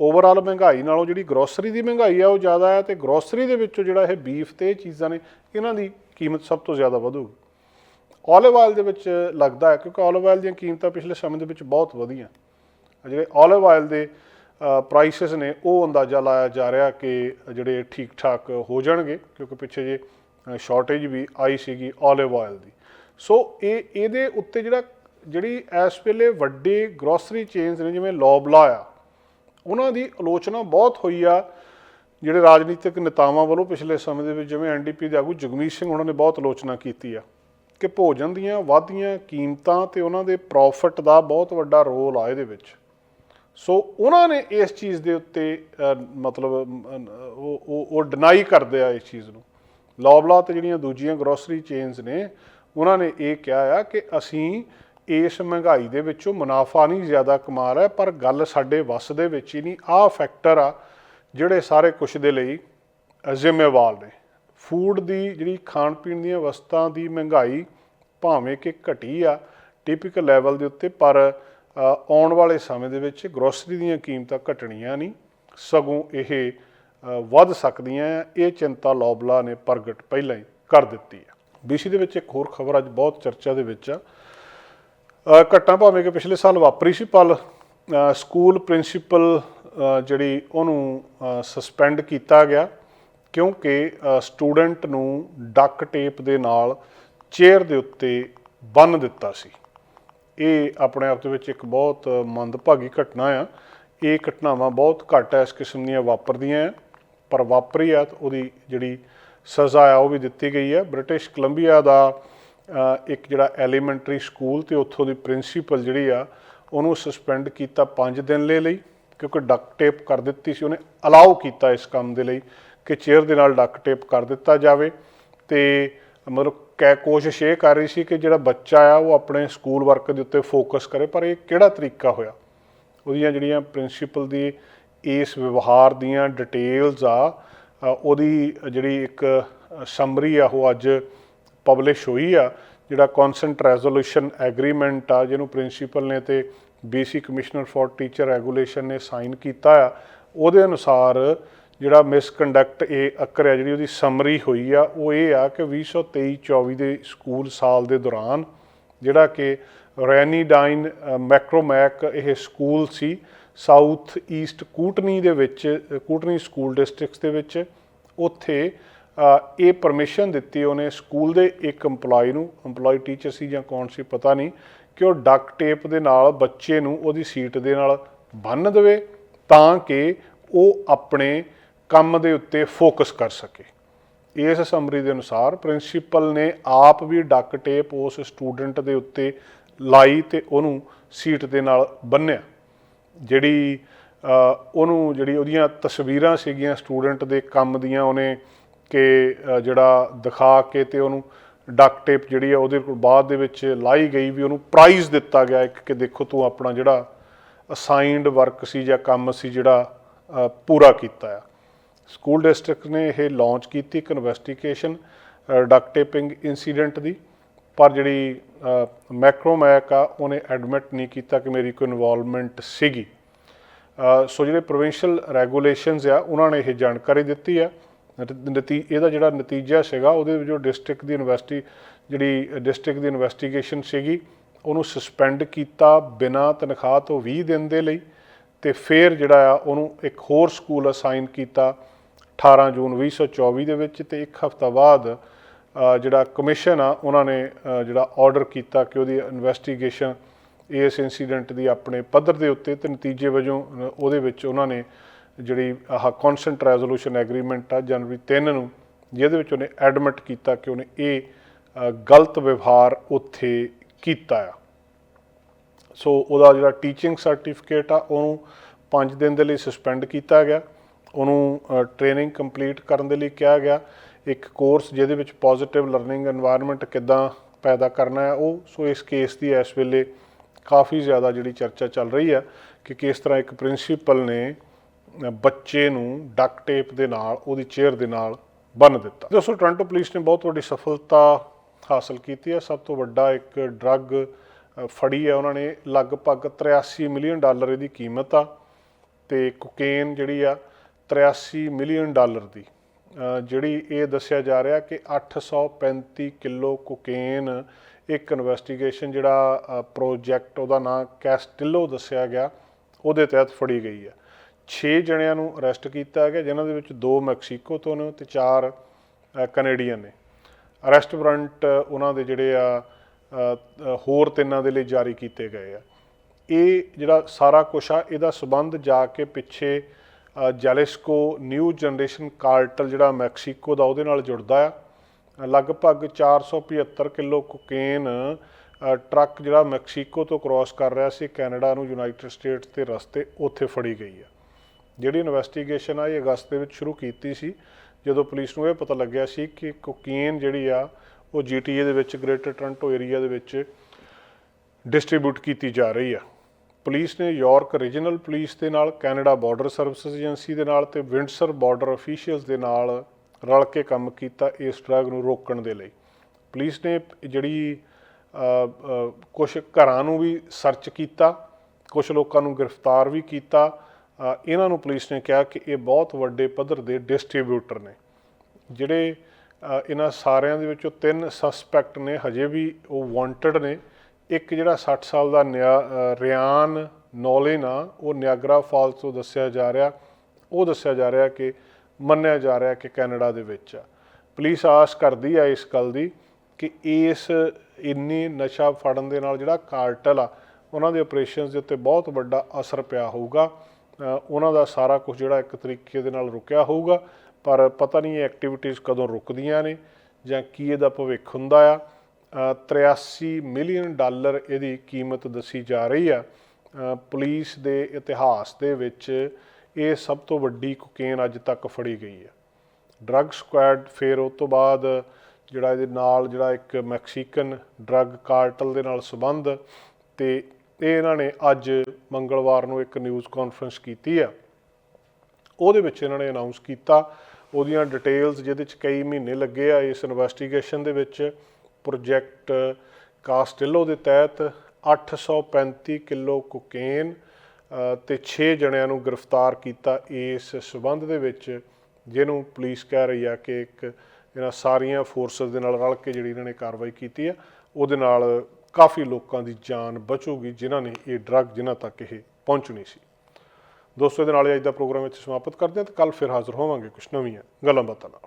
ਓਵਰਆਲ ਮਹਿੰਗਾਈ ਨਾਲੋਂ ਜਿਹੜੀ ਗਰੋਸਰੀ ਦੀ ਮਹਿੰਗਾਈ ਆ, ਉਹ ਜ਼ਿਆਦਾ ਹੈ ਤੇ ਗਰੋਸਰੀ ਦੇ ਵਿੱਚੋਂ ਜਿਹੜਾ ਇਹ ਬੀਫ ਤੇ ਇਹ ਚੀਜ਼ਾਂ ਨੇ, ਇਹਨਾਂ ਦੀ ਕੀਮਤ ਸਭ ਤੋਂ ਜ਼ਿਆਦਾ ਵਧੂਗੀ। Olive oil ਦੇ ਵਿੱਚ ਲੱਗਦਾ ਹੈ, ਕਿਉਂਕਿ olive oil ਦੀਆਂ ਕੀਮਤਾਂ ਪਿਛਲੇ ਸਮੇਂ ਦੇ ਵਿੱਚ ਬਹੁਤ ਵਧੀਆਂ। ਜਿਹੜੇ olive oil ਦੇ ਪ੍ਰਾਈਸਸ ਨੇ, ਉਹ ਅੰਦਾਜ਼ਾ ਲਾਇਆ ਜਾ ਰਿਹਾ ਕਿ ਜਿਹੜੇ ਠੀਕ ਠਾਕ ਹੋ ਜਾਣਗੇ, ਕਿਉਂਕਿ ਪਿੱਛੇ ਜੇ ਸ਼ਾਰਟੇਜ ਵੀ ਆਈ ਸੀਗੀ olive oil ਦੀ। ਸੋ ਇਹ, ਇਹਦੇ ਉੱਤੇ ਜਿਹੜਾ, ਜਿਹੜੀ ਇਸ ਵੇਲੇ ਵੱਡੇ ਗਰੋਸਰੀ ਚੇਨਸ ਨੇ, ਜਿਵੇਂ ਲੋਬਲਾ ਆ, ਉਹਨਾਂ ਦੀ ਆਲੋਚਨਾ ਬਹੁਤ ਹੋਈ ਆ। ਜਿਹੜੇ ਰਾਜਨੀਤਿਕ ਨੇਤਾਵਾਂ ਵੱਲੋਂ ਪਿਛਲੇ ਸਮੇਂ ਦੇ ਵਿੱਚ, ਜਿਵੇਂ ਐਨਡੀਪੀ ਦੇ ਆਗੂ ਜਗਮੀਤ ਸਿੰਘ, ਉਹਨਾਂ ਨੇ ਬਹੁਤ ਆਲੋਚਨਾ ਕੀਤੀ ਆ। ਕਿ ਭੋਜਨ ਦੀਆਂ ਵਾਧੀਆਂ ਕੀਮਤਾਂ ਤੇ ਉਹਨਾਂ ਦੇ ਪ੍ਰੋਫਿਟ ਦਾ ਬਹੁਤ ਵੱਡਾ ਰੋਲ ਆ ਇਹਦੇ ਵਿੱਚ। ਸੋ ਉਹਨਾਂ ਨੇ ਇਸ ਚੀਜ਼ ਦੇ ਉੱਤੇ ਮਤਲਬ ਉਹ ਉਹ ਉਹ ਡਿਨਾਈ ਕਰਦੇ ਆ ਇਸ ਚੀਜ਼ ਨੂੰ। ਲੌਬਲਾ ਤੇ ਜਿਹੜੀਆਂ ਦੂਜੀਆਂ ਗਰੋਸਰੀ ਚੇਨਸ ਨੇ, ਉਹਨਾਂ ਨੇ ਇਹ ਕਿਹਾ ਆ ਕਿ ਅਸੀਂ ਇਸ ਮਹਿੰਗਾਈ ਦੇ ਵਿੱਚੋਂ ਮੁਨਾਫਾ ਨਹੀਂ ਜ਼ਿਆਦਾ ਕਮਾ ਰਿਹਾ, ਪਰ ਗੱਲ ਸਾਡੇ ਵੱਸ ਦੇ ਵਿੱਚ ਹੀ ਨਹੀਂ। ਆਹ ਫੈਕਟਰ ਆ ਜਿਹੜੇ ਸਾਰੇ ਕੁਛ ਦੇ ਲਈ ਜ਼ਿੰਮੇਵਾਰ ਨੇ। ਫੂਡ ਦੀ ਜਿਹੜੀ ਖਾਣ ਪੀਣ ਦੀਆਂ ਵਸਤਾਂ ਦੀ ਮਹਿੰਗਾਈ ਭਾਵੇਂ ਕਿ ਘਟੀ ਆ ਟਿਪੀਕਲ ਲੈਵਲ ਦੇ ਉੱਤੇ, ਪਰ ਆਉਣ ਵਾਲੇ ਸਮੇਂ ਦੇ ਵਿੱਚ ਗਰੋਸਰੀ ਦੀਆਂ ਕੀਮਤਾਂ ਘਟਣੀਆਂ ਨਹੀਂ, ਸਗੋਂ ਇਹ ਵੱਧ ਸਕਦੀਆਂ ਆ। ਇਹ ਚਿੰਤਾ ਲੌਬਲਾ ਨੇ ਪ੍ਰਗਟ ਪਹਿਲਾਂ ਹੀ ਕਰ ਦਿੱਤੀ ਹੈ ਬੀਸੀ ਦੇ ਵਿੱਚ ਇੱਕ ਹੋਰ ਖਬਰ ਅੱਜ ਬਹੁਤ ਚਰਚਾ ਦੇ ਵਿੱਚ ਆ। ਘਟਨਾ ਭਾਵੇਂ ਕਿ ਪਿਛਲੇ ਸਾਲ ਵਾਪਰੀ ਸੀ, ਪਰ ਸਕੂਲ ਪ੍ਰਿੰਸੀਪਲ ਜਿਹੜੀ ਉਹਨੂੰ ਸਸਪੈਂਡ ਕੀਤਾ ਗਿਆ। ਕਿਉਂਕਿ ਸਟੂਡੈਂਟ ਨੂੰ ਡਕ ਟੇਪ ਦੇ ਨਾਲ ਚੇਅਰ ਦੇ ਉੱਤੇ ਬੰਨ ਦਿੱਤਾ ਸੀ। ਇਹ ਆਪਣੇ ਆਪ ਦੇ ਵਿੱਚ ਇੱਕ ਬਹੁਤ ਮੰਦਭਾਗੀ ਘਟਨਾ ਆ। ਇਹ ਘਟਨਾਵਾਂ ਬਹੁਤ ਘੱਟ ਇਸ ਕਿਸਮ ਦੀਆਂ ਵਾਪਰਦੀਆਂ ਆ, ਪਰ ਵਾਪਰੀ ਆ ਤਾਂ ਉਹਦੀ ਜਿਹੜੀ ਸਜ਼ਾ ਆ ਉਹ ਵੀ ਦਿੱਤੀ ਗਈ ਹੈ ਬ੍ਰਿਟਿਸ਼ ਕੋਲੰਬੀਆ ਦਾ ਇੱਕ ਜਿਹੜਾ ਐਲੀਮੈਂਟਰੀ ਸਕੂਲ ਤੇ ਉੱਥੋਂ ਦੀ ਪ੍ਰਿੰਸੀਪਲ ਜਿਹੜੀ ਆ, ਉਹਨੂੰ ਸਸਪੈਂਡ ਕੀਤਾ 5 ਦਿਨ ਲਈ ਲਈ, ਕਿਉਂਕਿ ਡਕ ਟੇਪ ਕਰ ਦਿੱਤੀ ਸੀ। ਉਹਨੇ ਅਲਾਉ ਕੀਤਾ ਇਸ ਕੰਮ ਦੇ ਲਈ। ਕਿ ਚੇਅਰ ਦੇ ਨਾਲ ਡੱਕ ਟੇਪ ਕਰ ਦਿੱਤਾ ਜਾਵੇ ਤੇ ਮਤਲਬ ਕੈ ਕੋਸ਼ਿਸ਼ ਇਹ ਕਰ ਰਹੀ ਸੀ ਕਿ ਜਿਹੜਾ ਬੱਚਾ ਆ ਉਹ ਆਪਣੇ ਸਕੂਲ ਵਰਕ ਦੇ ਉੱਤੇ ਫੋਕਸ ਕਰੇ, ਪਰ ਇਹ ਕਿਹੜਾ ਤਰੀਕਾ ਹੋਇਆ? ਉਹਦੀਆਂ ਜਿਹੜੀਆਂ ਪ੍ਰਿੰਸੀਪਲ ਦੀ ਇਸ ਵਿਵਹਾਰ ਦੀਆਂ ਡਿਟੇਲਸ ਆ ਉਹਦੀ ਜਿਹੜੀ ਇੱਕ ਸਮਰੀ ਆ, ਉਹ ਅੱਜ ਪਬਲਿਸ਼ ਹੋਈ ਆ, ਜਿਹੜਾ ਕਨਸੈਂਟ ਰੈਜ਼ੋਲੂਸ਼ਨ ਐਗਰੀਮੈਂਟ ਆ, ਜਿਹਨੂੰ ਪ੍ਰਿੰਸੀਪਲ ਨੇ ਤੇ BC commissioner for teacher regulation ਨੇ ਸਾਈਨ ਕੀਤਾ ਆ, ਉਹਦੇ ਅਨੁਸਾਰ ਜਿਹੜਾ ਮਿਸਕੰਡਕਟ ਇਹ ਅਕਰਿਆ ਜਿਹੜੀ ਉਹਦੀ ਸਮਰੀ ਹੋਈ ਆ, ਉਹ ਇਹ ਆ ਕਿ 2023-24 ਦੇ ਸਕੂਲ ਸਾਲ ਦੇ ਦੌਰਾਨ ਜਿਹੜਾ ਕਿ ਰੈਨੀਡਾਈਨ ਮੈਕਰੋਮੈਕ ਇਹ ਸਕੂਲ ਸੀ ਸਾਊਥ ਈਸਟ ਕੂਟਨੀ ਦੇ ਵਿੱਚ, ਕੂਟਨੀ ਸਕੂਲ ਡਿਸਟ੍ਰਿਕਟਸ ਦੇ ਵਿੱਚ। ਉੱਥੇ ਇਹ ਪਰਮਿਸ਼ਨ ਦਿੱਤੀ ਉਹਨੇ ਸਕੂਲ ਦੇ ਇੱਕ EMPLOYE ਨੂੰ EMPLOYE ਟੀਚਰ ਸੀ ਜਾਂ ਕੌਣ ਸੀ ਪਤਾ ਨਹੀਂ, ਕਿ ਉਹ ਡਕ ਟੇਪ ਦੇ ਨਾਲ ਬੱਚੇ ਨੂੰ ਉਹਦੀ ਸੀਟ ਦੇ ਨਾਲ ਬੰਨ੍ਹ ਦੇਵੇ ਤਾਂ ਕਿ ਉਹ ਆਪਣੇ ਕੰਮ ਦੇ ਉੱਤੇ ਫੋਕਸ ਕਰ ਸਕੇ। ਇਸ ਸਮਰੀ ਦੇ ਅਨੁਸਾਰ ਪ੍ਰਿੰਸੀਪਲ ਨੇ ਆਪ ਵੀ ਡਕ ਟੇਪ ਉਸ ਸਟੂਡੈਂਟ ਦੇ ਉੱਤੇ ਲਾਈ ਤੇ ਉਹਨੂੰ ਸੀਟ ਦੇ ਨਾਲ ਬੰਨਿਆ। ਜਿਹੜੀ ਉਹਨੂੰ ਜਿਹੜੀ ਉਹਦੀਆਂ ਤਸਵੀਰਾਂ ਸੀਗੀਆਂ ਸਟੂਡੈਂਟ ਦੇ ਕੰਮ ਦੀਆਂ, ਉਹਨੇ ਕਿ ਜਿਹੜਾ ਦਿਖਾ ਕੇ ਤੇ ਉਹਨੂੰ ਡਕ ਟੇਪ ਜਿਹੜੀ ਆ ਉਹਦੇ ਕੋਲ ਬਾਅਦ ਦੇ ਵਿੱਚ ਲਾਈ ਗਈ ਵੀ ਉਹਨੂੰ ਪ੍ਰਾਈਜ਼ ਦਿੱਤਾ ਗਿਆ ਇੱਕ ਕਿ ਦੇਖੋ ਤੂੰ ਆਪਣਾ ਜਿਹੜਾ ਅਸਾਈਨਡ ਵਰਕ ਸੀ ਜਾਂ ਕੰਮ ਸੀ ਜਿਹੜਾ ਪੂਰਾ ਕੀਤਾ ਆ। ਸਕੂਲ ਡਿਸਟ੍ਰਿਕਟ ਨੇ ਇਹ ਲਾਂਚ ਕੀਤੀ ਇੱਕ ਇਨਵੈਸਟੀਗੇਸ਼ਨ ਡਕ ਟੇਪਿੰਗ ਇਨਸੀਡੈਂਟ ਦੀ। ਪਰ ਜਿਹੜੀ ਮੈਕਰੋਮੈਕ ਆ, ਉਹਨੇ ਐਡਮਿਟ ਨਹੀਂ ਕੀਤਾ ਕਿ ਮੇਰੀ ਕੋਈ ਇਨਵੋਲਵਮੈਂਟ ਸੀਗੀ। ਸੋ ਜਿਹੜੇ ਪ੍ਰੋਵਿੰਸ਼ੀਅਲ ਰੈਗੂਲੇਸ਼ਨਸ ਆ, ਉਹਨਾਂ ਨੇ ਇਹ ਜਾਣਕਾਰੀ ਦਿੱਤੀ ਆ। ਨਤੀ- ਇਹਦਾ ਜਿਹੜਾ ਨਤੀਜਾ ਸੀਗਾ, ਉਹਦੇ ਵਿੱਚ ਜੋ ਡਿਸਟ੍ਰਿਕਟ ਦੀ ਇਨਵੈਸਟੀ ਜਿਹੜੀ ਡਿਸਟ੍ਰਿਕਟ ਦੀ ਇਨਵੈਸਟੀਗੇਸ਼ਨ ਸੀਗੀ, ਉਹਨੂੰ ਸਸਪੈਂਡ ਕੀਤਾ ਬਿਨਾਂ ਤਨਖਾਹ ਤੋਂ 20 ਦਿਨ ਦੇ ਲਈ ਤੇ ਫਿਰ ਜਿਹੜਾ ਆ, ਉਹਨੂੰ ਇੱਕ ਹੋਰ ਸਕੂਲ ਅਸਾਈਨ ਕੀਤਾ। 18 ਜੂਨ 2024 ਦੇ ਵਿੱਚ ਤੇ ਇੱਕ ਹਫ਼ਤਾ ਬਾਅਦ ਜਿਹੜਾ ਕਮਿਸ਼ਨ ਆ, ਉਹਨਾਂ ਨੇ ਜਿਹੜਾ ਆਰਡਰ ਕੀਤਾ ਕਿ ਉਹਦੀ ਇਨਵੈਸਟੀਗੇਸ਼ਨ ਇਸ ਇਨਸੀਡੈਂਟ ਦੀ ਆਪਣੇ ਪੱਧਰ ਦੇ ਉੱਤੇ ਤੇ ਨਤੀਜੇ ਵਜੋਂ ਉਹਦੇ ਵਿੱਚ ਉਹਨਾਂ ਨੇ ਜਿਹੜੀ ਆਹ ਕਨਸੈਂਟ ਰੈਜ਼ੋਲੂਸ਼ਨ ਐਗਰੀਮੈਂਟ ਆ ਜਨਵਰੀ 3 ਨੂੰ, ਜਿਹਦੇ ਵਿੱਚ ਉਹਨੇ ਐਡਮਿਟ ਕੀਤਾ ਕਿ ਉਹਨੇ ਇਹ ਗਲਤ ਵਿਵਹਾਰ ਉੱਥੇ ਕੀਤਾ ਆ। ਸੋ ਉਹਦਾ ਜਿਹੜਾ ਟੀਚਿੰਗ ਸਰਟੀਫਿਕੇਟ ਆ, ਉਹਨੂੰ 5 ਦਿਨ ਦੇ ਲਈ ਸਸਪੈਂਡ ਕੀਤਾ ਗਿਆ। ਉਹਨੂੰ ਟ੍ਰੇਨਿੰਗ ਕੰਪਲੀਟ ਕਰਨ ਦੇ ਲਈ ਕਿਹਾ ਗਿਆ। ਇੱਕ ਕੋਰਸ ਜਿਹਦੇ ਵਿੱਚ ਪੋਜ਼ਿਟਿਵ ਲਰਨਿੰਗ এনवायरमेंट ਕਿੱਦਾਂ ਪੈਦਾ ਕਰਨਾ ਹੈ, ਉਹ ਸੋ ਇਸ ਕੇਸ ਦੀ ਇਸ ਵੇਲੇ ਕਾਫੀ ਜ਼ਿਆਦਾ ਜਿਹੜੀ ਚਰਚਾ ਚੱਲ ਰਹੀ ਹੈ ਕਿ ਕਿਸ ਤਰ੍ਹਾਂ ਇੱਕ ਪ੍ਰਿੰਸੀਪਲ ਨੇ ਬੱਚੇ ਨੂੰ ਡੱਕ ਟੇਪ ਦੇ ਨਾਲ, ਉਹਦੀ ਚੇਅਰ ਦੇ ਨਾਲ ਬੰਨ ਦਿੱਤਾ। ਦੋਸਤੋ ਟੋਰਾਂਟੋ ਪੁਲਿਸ ਨੇ ਬਹੁਤ ਵੱਡੀ ਸਫਲਤਾ ਹਾਸਲ ਕੀਤੀ ਹੈ। ਸਭ ਤੋਂ ਵੱਡਾ ਇੱਕ ਡਰੱਗ ਫੜੀ ਹੈ। ਉਹਨਾਂ ਨੇ ਲਗਭਗ 83 ਮਿਲੀਅਨ ਡਾਲਰ ਇਹਦੀ ਕੀਮਤ ਆ ਤੇ ਕੋਕੇਨ ਜਿਹੜੀ ਆ 83 ਮਿਲੀਅਨ ਡਾਲਰ ਦੀ। ਜਿਹੜੀ ਇਹ ਦੱਸਿਆ ਜਾ ਰਿਹਾ ਕਿ 835 ਕਿਲੋ ਕੋਕੇਨ, ਇੱਕ ਇਨਵੈਸਟੀਗੇਸ਼ਨ ਜਿਹੜਾ ਪ੍ਰੋਜੈਕਟ ਉਹਦਾ ਨਾਂ ਕੈਸਟਿਲੋ ਦੱਸਿਆ ਗਿਆ, ਉਹਦੇ ਤਹਿਤ ਫੜੀ ਗਈ ਹੈ। 6 ਜਣਿਆਂ ਨੂੰ ਅਰੈਸਟ ਕੀਤਾ ਗਿਆ, ਜਿਨ੍ਹਾਂ ਦੇ ਵਿੱਚ ਦੋ ਮੈਕਸੀਕੋ ਤੋਂ ਨੇ ਤੇ ਚਾਰ ਕੈਨੇਡੀਅਨ ਨੇ। ਅਰੈਸਟ ਵਾਰੰਟ ਉਹਨਾਂ ਦੇ ਜਿਹੜੇ ਆ ਹੋਰ ਤਿੰਨਾਂ ਦੇ ਲਈ ਜਾਰੀ ਕੀਤੇ ਗਏ ਆ। ਇਹ ਜਿਹੜਾ ਸਾਰਾ ਕੁਛ ਆ, ਇਹਦਾ ਸਬੰਧ ਜਾ ਕੇ ਪਿੱਛੇ ਜੈਲਿਸਕੋ ਨਿਊ ਜਨਰੇਸ਼ਨ ਕਾਰਟਲ ਜਿਹੜਾ ਮੈਕਸੀਕੋ ਦਾ ਉਹਦੇ ਨਾਲ ਜੁੜਦਾ ਆ। ਅ, ਲਗਭਗ 475 ਕਿਲੋ ਕੋਕੇਨ ਅ, ਟਰੱਕ ਜਿਹੜਾ ਮੈਕਸੀਕੋ ਤੋਂ ਕ੍ਰਾਸ ਕਰ ਰਿਹਾ ਸੀ ਕੈਨੇਡਾ ਨੂੰ ਯੂਨਾਈਟਿਡ ਸਟੇਟਸ ਦੇ ਰਸਤੇ ਉੱਥੇ ਫੜੀ ਗਈ ਆ। ਜਿਹੜੀ ਇਨਵੈਸਟੀਗੇਸ਼ਨ ਆ ਇਹ ਅਗਸਤ ਦੇ ਵਿੱਚ ਸ਼ੁਰੂ ਕੀਤੀ ਸੀ। ਜਦੋਂ ਪੁਲਿਸ ਨੂੰ ਇਹ ਪਤਾ ਲੱਗਿਆ ਸੀ ਕਿ ਕੋਕੇਨ ਜਿਹੜੀ ਆ ਉਹ ਜੀਟੀਏ ਦੇ ਵਿੱਚ ਗ੍ਰੇਟਰ ਟੋਰਾਂਟੋ ਏਰੀਆ ਦੇ ਵਿੱਚ ਡਿਸਟ੍ਰੀਬਿਊਟ ਕੀਤੀ ਜਾ ਰਹੀ ਆ। ਪੁਲਿਸ ਨੇ ਯਾਰਕ ਰੀਜਨਲ ਪੁਲਿਸ ਦੇ ਨਾਲ, ਕੈਨੇਡਾ ਬਾਰਡਰ ਸਰਵਿਸਿਜ਼ ਏਜੰਸੀ ਦੇ ਨਾਲ ਤੇ ਵਿੰਡਸਰ ਬਾਰਡਰ ਅਫੀਸ਼ੀਅਲਸ ਦੇ ਨਾਲ ਰਲ ਕੇ ਕੰਮ ਕੀਤਾ ਇਸ ਡਰੱਗ ਨੂੰ ਰੋਕਣ ਦੇ ਲਈ। ਪੁਲਿਸ ਨੇ ਜਿਹੜੀ ਕੁਝ ਘਰਾਂ ਨੂੰ ਵੀ ਸਰਚ ਕੀਤਾ ਕੁਝ ਲੋਕਾਂ ਨੂੰ ਗ੍ਰਿਫਤਾਰ ਵੀ ਕੀਤਾ। ਇਹਨਾਂ ਨੂੰ ਪੁਲਿਸ ਨੇ ਕਿਹਾ ਕਿ ਇਹ ਬਹੁਤ ਵੱਡੇ ਪੱਧਰ ਦੇ ਡਿਸਟ੍ਰੀਬਿਊਟਰ ਨੇ, ਜਿਹੜੇ ਇਹਨਾਂ ਸਾਰਿਆਂ ਦੇ ਵਿੱਚੋਂ ਤਿੰਨ ਸਸਪੈਕਟ ਨੇ, ਹਜੇ ਵੀ ਉਹ ਵਾਂਟਡ ਨੇ। ਇੱਕ ਜਿਹੜਾ 60 ਸਾਲ ਦਾ ਨਿਆ- ਅ, ਰਿਆਨ ਨੌਲਿਨ ਆ ਉਹ ਨਿਆਗਰਾ ਫਾਲਸ ਤੋਂ ਦੱਸਿਆ ਜਾ ਰਿਹਾ ਉਹ ਦੱਸਿਆ ਜਾ ਰਿਹਾ ਕਿ ਮੰਨਿਆ ਜਾ ਰਿਹਾ ਕਿ ਕੈਨੇਡਾ ਦੇ ਵਿੱਚ ਆ। ਪੁਲਿਸ ਆਸ ਕਰਦੀ ਆ ਇਸ ਗੱਲ ਦੀ ਕਿ ਇਸ ਇੰਨੀ ਨਸ਼ਾ ਫੜਨ ਦੇ ਨਾਲ ਜਿਹੜਾ ਕਾਰਟਲ ਆ ਉਹਨਾਂ ਦੇ ਆਪਰੇਸ਼ਨਸ ਦੇ ਉੱਤੇ ਬਹੁਤ ਵੱਡਾ ਅਸਰ ਪਿਆ ਹੋਊਗਾ। ਉਹਨਾਂ ਦਾ ਸਾਰਾ ਕੁਝ ਜਿਹੜਾ ਇੱਕ ਤਰੀਕੇ ਦੇ ਨਾਲ ਰੁਕਿਆ ਹੋਊਗਾ ਪਰ ਪਤਾ ਨਹੀਂ ਇਹ ਐਕਟੀਵਿਟੀਜ਼ ਕਦੋਂ ਰੁਕਦੀਆਂ ਨੇ ਜਾਂ ਕੀ ਇਹਦਾ ਭਵਿੱਖ ਹੁੰਦਾ ਆ। 83 ਮਿਲੀਅਨ ਡਾਲਰ ਇਹਦੀ ਕੀਮਤ ਦੱਸੀ ਜਾ ਰਹੀ ਆ। ਅ, ਪੁਲਿਸ ਦੇ ਇਤਿਹਾਸ ਦੇ ਵਿੱਚ ਇਹ ਸਭ ਤੋਂ ਵੱਡੀ ਕੋਕੇਨ ਅੱਜ ਤੱਕ ਫੜੀ ਗਈ ਹੈ ਡਰੱਗ ਸਕੁਐਡ ਫਿਰ ਉਸ ਤੋਂ ਬਾਅਦ ਜਿਹੜਾ ਇਹਦੇ ਨਾਲ ਜਿਹੜਾ ਇੱਕ ਮੈਕਸੀਕਨ ਡਰੱਗ ਕਾਰਟਲ ਦੇ ਨਾਲ ਸੰਬੰਧ ਤੇ ਇਹ ਇਹਨਾਂ ਨੇ ਅੱਜ ਮੰਗਲਵਾਰ ਨੂੰ ਇੱਕ ਨਿਊਜ਼ ਕਾਨਫਰੰਸ ਕੀਤੀ ਆ। ਉਹਦੇ ਵਿੱਚ ਇਹਨਾਂ ਨੇ ਅਨਾਉਂਸ ਕੀਤਾ। ਉਹਦੀਆਂ ਡਿਟੇਲਸ ਜਿਹਦੇ ਚ ਕਈ ਮਹੀਨੇ ਲੱਗੇ ਆ ਇਸ ਇਨਵੈਸਟੀਗੇਸ਼ਨ ਦੇ ਵਿੱਚ। ਪ੍ਰੋਜੈਕਟ ਕਾਸਟਿਲੋ ਦੇ ਤਹਿਤ 835 ਕਿਲੋ ਕੋਕੇਨ ਅ, ਤੇ 6 ਜਣਿਆਂ ਨੂੰ ਗ੍ਰਿਫਤਾਰ ਕੀਤਾ ਇਸ ਸਬੰਧ ਦੇ ਵਿੱਚ ਜਿਹਨੂੰ ਪੁਲਿਸ ਕਹਿ ਰਹੀ ਆ ਕਿ ਇੱਕ ਇਹਨਾਂ ਸਾਰੀਆਂ ਫੋਰਸਸ ਦੇ ਨਾਲ ਰਲ ਕੇ ਜਿਹੜੀ ਇਹਨਾਂ ਨੇ ਕਾਰਵਾਈ ਕੀਤੀ ਆ ਉਹਦੇ ਨਾਲ ਕਾਫੀ ਲੋਕਾਂ ਦੀ ਜਾਨ ਬਚੂਗੀ ਜਿਨ੍ਹਾਂ ਨੇ ਇਹ ਡਰੱਗ ਜਿਨ੍ਹਾਂ ਤੱਕ ਇਹ ਪਹੁੰਚਣੀ ਸੀ। ਦੋਸਤੋ ਇਹਦੇ ਨਾਲ ਹੀ ਅੱਜ ਦਾ ਪ੍ਰੋਗਰਾਮ ਇੱਥੇ ਸਮਾਪਤ ਕਰਦੇ ਹਾਂ ਤੇ ਕੱਲ ਫਿਰ ਹਾਜ਼ਰ ਹੋਵਾਂਗੇ ਕੁਝ ਨਵੀਆਂ ਗੱਲਾਂ ਬਾਤਾਂ ਨਾਲ।